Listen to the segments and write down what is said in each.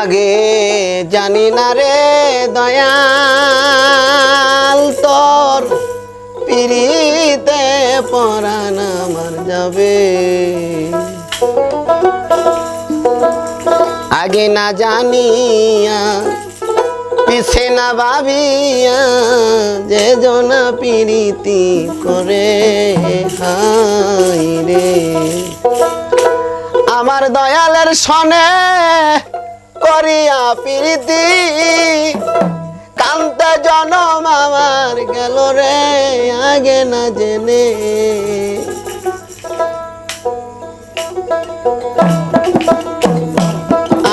আগে জানি না রে দয়াল তোর পিড়িতে পরাণ আমার যাবে। আগে না জানিয়া, পিছে না ভাবিয়া যে জনা পিড়িতি করে হাই রে। আমার দয়ালের সনে প্রীতি কান্তা জনম আমার গেল রে আগে না জেনে।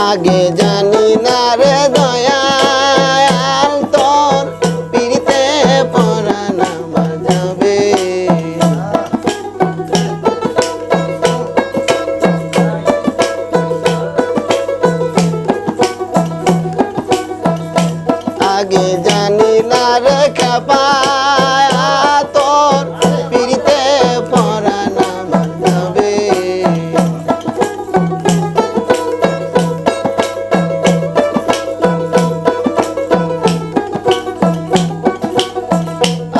আগে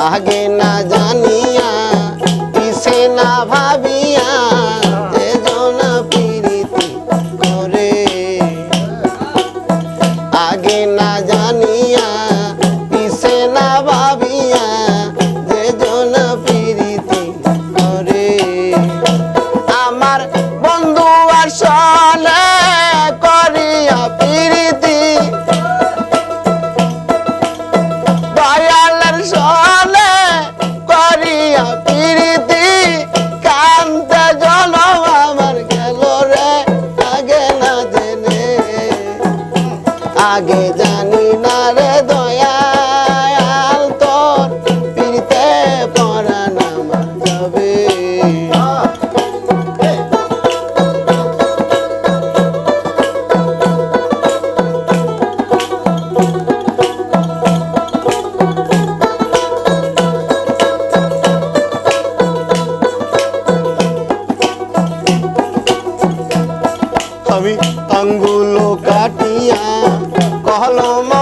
আগে না কলম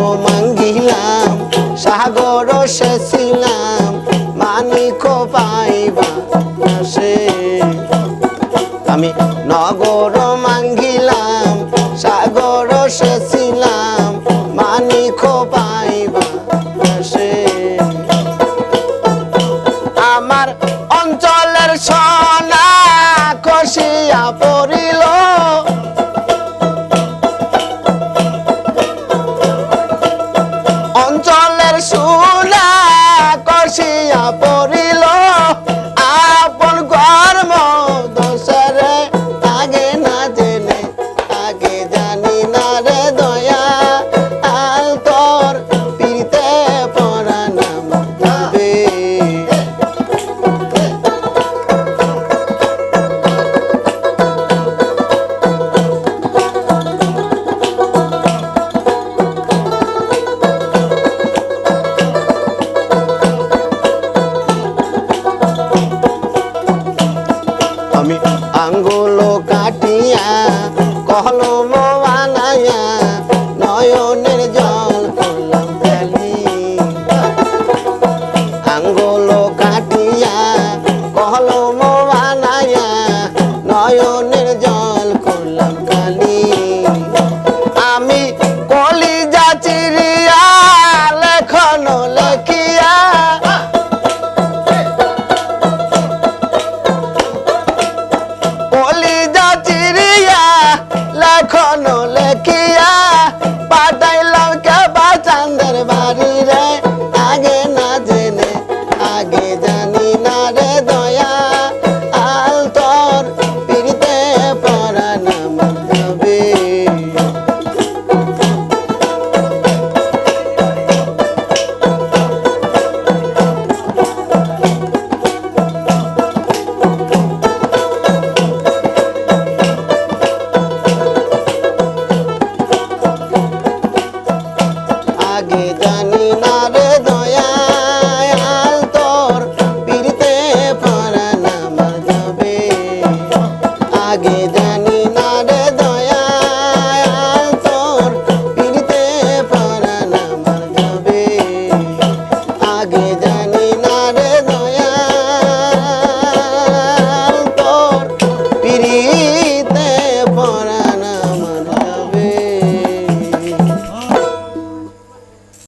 সাগর শেছিলাম মানিক পাইবা আসে। আমি নগর মাঙ্গিলাম, সাগর শেছিলাম মানিক পাইবা আসে। আমার অঞ্চলের হলো কাটিয়া কলম